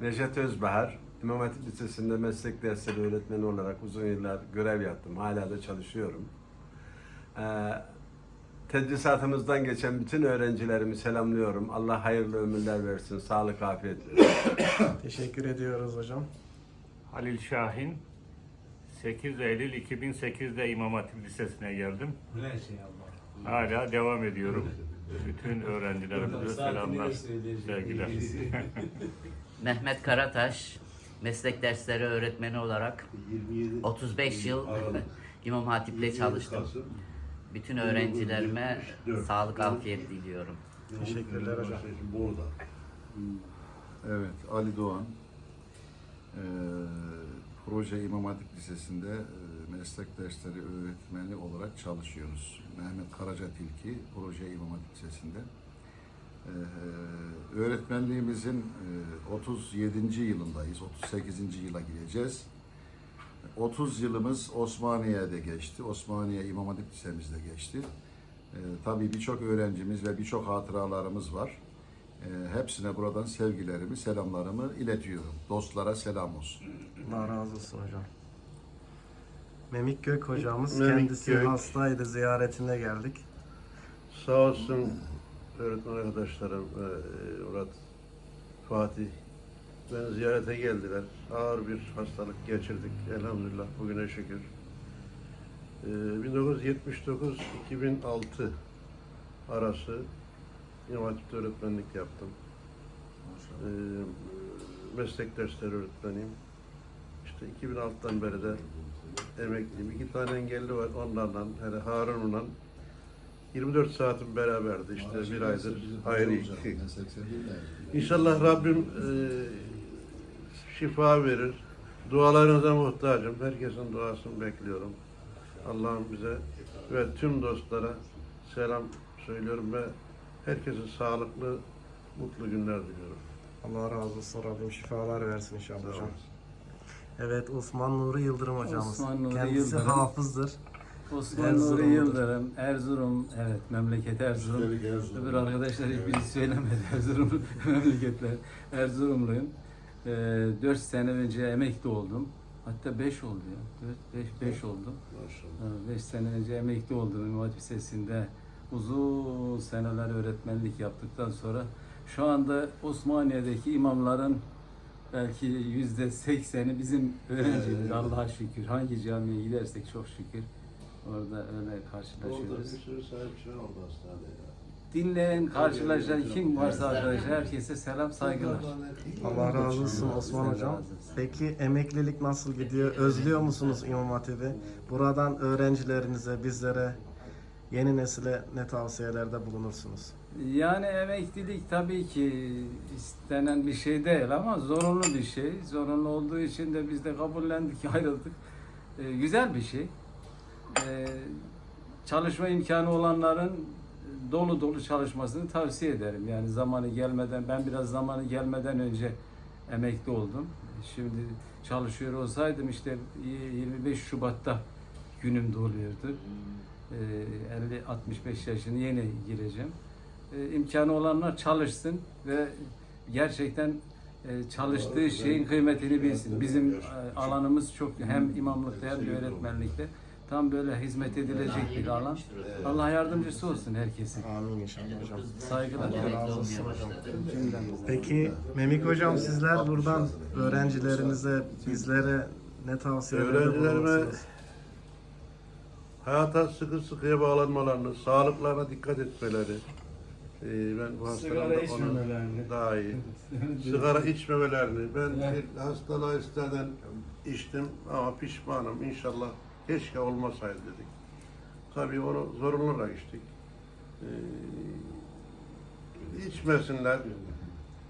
Neşet Özbahar. İmam Hatip Lisesi'nde meslek dersleri öğretmeni olarak uzun yıllar görev yaptım. Hala da çalışıyorum. Ee, tedrisatımızdan geçen bütün öğrencilerimi selamlıyorum. Allah hayırlı ömürler versin, sağlık, afiyet versin. Teşekkür ediyoruz hocam. Halil Şahin 8 Eylül 2008'de İmam Hatip Lisesi'ne geldim. Hala devam ediyorum. Bütün öğrencilerimize selamlar, sevgiler. Mehmet Karataş, meslek dersleri öğretmeni olarak 35 yıl İmam Hatip'te çalıştım. Bütün öğrencilerime sağlık, afiyet diliyorum. Teşekkürler hocam. Evet, Ali Doğan. Ee, Proje İmam Hatip Lisesi'nde e, meslek dersleri öğretmeni olarak çalışıyoruz. Mehmet Karaca Tilki, Proje İmam Hatip Lisesi'nde. Ee, öğretmenliğimizin e, 37. yılındayız, 38. yıla gireceğiz. 30 yılımız Osmaniye'de geçti. Osmaniye İmam Hatip Lisemizde geçti. Ee, tabii birçok öğrencimiz ve birçok hatıralarımız var. Ee, hepsine buradan sevgilerimi, selamlarımı iletiyorum. Dostlara selam olsun. Allah razı olsun hocam. Memik Gök hocamız Memik kendisi Gök. hastaydı ziyaretine geldik. Sağ olsun öğretmen arkadaşlarım e, Murat, Fatih beni ziyarete geldiler. Ağır bir hastalık geçirdik elhamdülillah bugüne şükür. E, 1979-2006 arası İmam Hatip'te öğretmenlik yaptım. E, meslek dersleri öğretmeniyim. İşte 2006'dan beri de emekliyim. İki tane engelli var onlarla, hele Harun'la 24 saatin beraberdi işte bir aydır ayrı. İnşallah Rabbim e, şifa verir. Dualarınıza muhtacım. Herkesin duasını bekliyorum. Allah'ım bize ve tüm dostlara selam söylüyorum ve herkese sağlıklı, mutlu günler diliyorum. Allah razı olsun Rabbim şifalar versin inşallah hocam. Evet Osman Nuri Yıldırım hocamız. Osman Nuri Kendisi Yıldırım. hafızdır. Osman Erzurum'dur. Nuri Yıldırım, Erzurum, evet memleket Erzurum. Erzurum. Öbür arkadaşlar hiçbiri söylemedi Erzurum memleketler. Erzurumluyum. Ee, 4 sene önce emekli oldum. Hatta 5 oldu ya. 4, 5, 5 oldu. Maşallah. 5 sene önce emekli oldum İmam Hatip Lisesi'nde. Uzun seneler öğretmenlik yaptıktan sonra şu anda Osmaniye'deki imamların belki yüzde sekseni bizim öğrencimiz Allah'a şükür. Hangi camiye gidersek çok şükür orada öyle Orada bir karşılaşıyoruz. sürü sahip çıkan oldu hastanede ya. Dinleyen, karşılaşan kim varsa arkadaşlar herkese selam, saygılar. Allah razı olsun Osman hocam. Peki emeklilik nasıl gidiyor? Özlüyor musunuz İmam Hatip'i? Buradan öğrencilerinize, bizlere, yeni nesile ne tavsiyelerde bulunursunuz? Yani emeklilik tabii ki istenen bir şey değil ama zorunlu bir şey. Zorunlu olduğu için de biz de kabullendik, ayrıldık. Ee, güzel bir şey. Ee, çalışma imkanı olanların dolu dolu çalışmasını tavsiye ederim. Yani zamanı gelmeden, ben biraz zamanı gelmeden önce emekli oldum. Şimdi çalışıyor olsaydım işte 25 Şubat'ta günüm doluyordu. Ee, 50-65 yaşını yeni gireceğim. Ee, imkanı olanlar çalışsın ve gerçekten e, çalıştığı şeyin kıymetini bilsin. Bizim e, alanımız çok hem imamlıkta hem de öğretmenlikte tam böyle hizmet edilecek bir alan. Allah yardımcısı olsun herkesin. Amin inşallah hocam. Saygılar. Peki Memik hocam sizler buradan öğrencilerinize, bizlere ne tavsiyelerde Öğrencilerime hayata sıkı sıkıya bağlanmalarını, sağlıklarına dikkat etmeleri. Ee, ben bu Sigara hastalıkta içmemelerini. onu daha iyi. Sigara içmemelerini. Ben bir hastalığı isteden içtim ama pişmanım. İnşallah keşke olmasaydı dedik. Tabii onu zorunlu olarak içtik. Ee, içmesinler.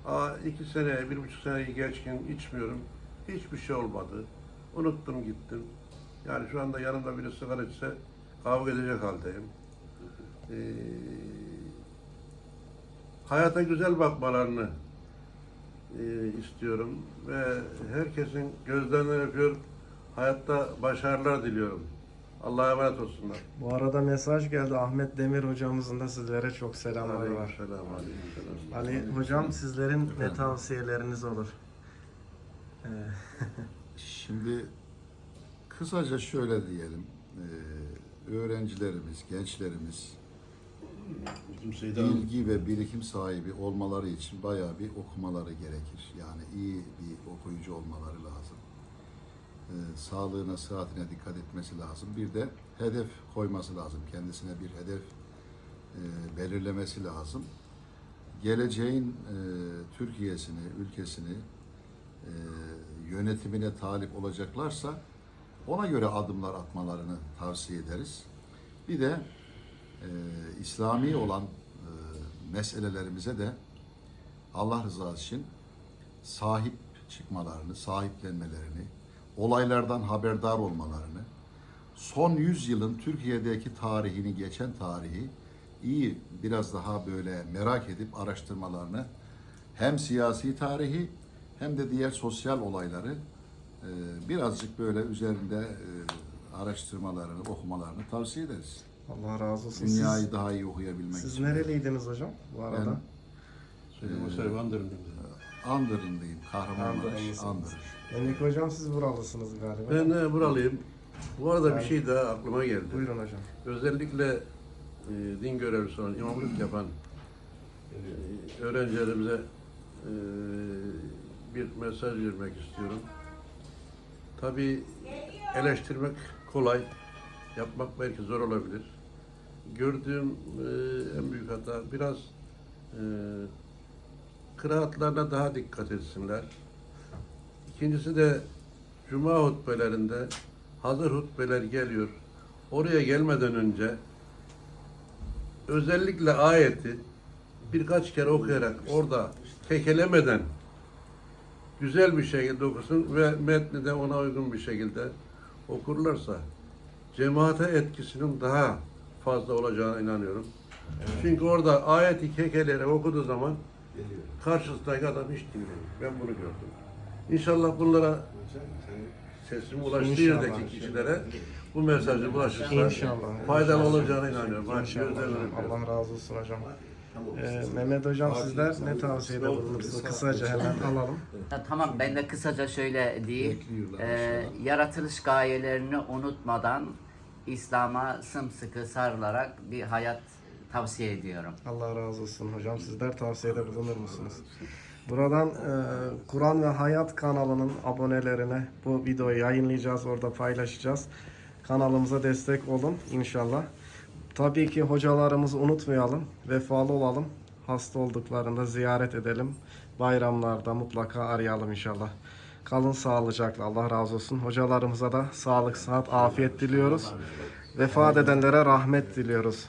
Aa, iki sene, bir buçuk seneyi geçkin içmiyorum. Hiçbir şey olmadı. Unuttum gittim. Yani şu anda yanımda biri sigara içse kavga edecek haldeyim. Ee, hayata güzel bakmalarını e, istiyorum ve herkesin gözlerinden öpüyor. Hayatta başarılar diliyorum. Allah'a emanet olsunlar. Bu arada mesaj geldi. Ahmet Demir hocamızın da sizlere çok selamları var. Aleykümselam, aleykümselam. Ali hocam sizlerin ne tavsiyeleriniz olur? Ee, Şimdi kısaca şöyle diyelim. Ee, öğrencilerimiz, gençlerimiz bilgi ve birikim sahibi olmaları için bayağı bir okumaları gerekir. Yani iyi bir okuyucu olmaları lazım. Ee, sağlığına, sıhhatine dikkat etmesi lazım. Bir de hedef koyması lazım. Kendisine bir hedef e, belirlemesi lazım. Geleceğin e, Türkiye'sini, ülkesini e, yönetimine talip olacaklarsa ona göre adımlar atmalarını tavsiye ederiz. Bir de e, İslami olan e, meselelerimize de Allah rızası için sahip çıkmalarını, sahiplenmelerini, olaylardan haberdar olmalarını, son 100 yılın Türkiye'deki tarihini, geçen tarihi iyi biraz daha böyle merak edip araştırmalarını hem siyasi tarihi hem de diğer sosyal olayları e, birazcık böyle üzerinde e, araştırmalarını, okumalarını tavsiye ederiz. Allah razı olsun. Dünyayı Siz, daha iyi okuyabilmek siz için. nereliydiniz hocam bu arada? Ben- Söyleyeyim o sefer Bandırım Andırınlıyım, Kahramanmaraş, Andırınlısınız. Andır. Emlik hocam siz buralısınız galiba. Ben e, buralıyım. Bu arada bir şey daha aklıma geldi. Buyurun hocam. Özellikle e, din görevlisi olan, imamlık yapan e, öğrencilerimize e, bir mesaj vermek istiyorum. Tabii eleştirmek kolay, yapmak belki zor olabilir. Gördüğüm e, en büyük hata biraz e, kıraatlarına daha dikkat etsinler. İkincisi de Cuma hutbelerinde hazır hutbeler geliyor. Oraya gelmeden önce özellikle ayeti birkaç kere okuyarak orada kekelemeden güzel bir şekilde okusun ve metni de ona uygun bir şekilde okurlarsa cemaate etkisinin daha fazla olacağına inanıyorum. Çünkü orada ayeti kekeleyerek okuduğu zaman karşısındaki adam hiç dinlemiyor. Ben bunu gördüm. İnşallah bunlara sesim ulaştığı yerdeki kişilere bu mesajı ulaşırsa İnşallah. faydalı olacağına inanıyorum. Hocam. öpüyorum. Allah razı olsun hocam. Ee, Mehmet hocam sizler ne tavsiyede bulunursunuz? Kısaca hemen alalım. Ya tamam ben de kısaca şöyle diyeyim. Ee, yaratılış gayelerini unutmadan İslam'a sımsıkı sarılarak bir hayat tavsiye ediyorum. Allah razı olsun hocam. Sizler tavsiyede bulunur musunuz? Buradan e, Kur'an ve Hayat kanalının abonelerine bu videoyu yayınlayacağız, orada paylaşacağız. Kanalımıza destek olun inşallah. Tabii ki hocalarımızı unutmayalım, vefalı olalım. Hasta olduklarında ziyaret edelim. Bayramlarda mutlaka arayalım inşallah. Kalın sağlıcakla. Allah razı olsun. Hocalarımıza da sağlık, sıhhat, afiyet diliyoruz. Vefat edenlere rahmet diliyoruz.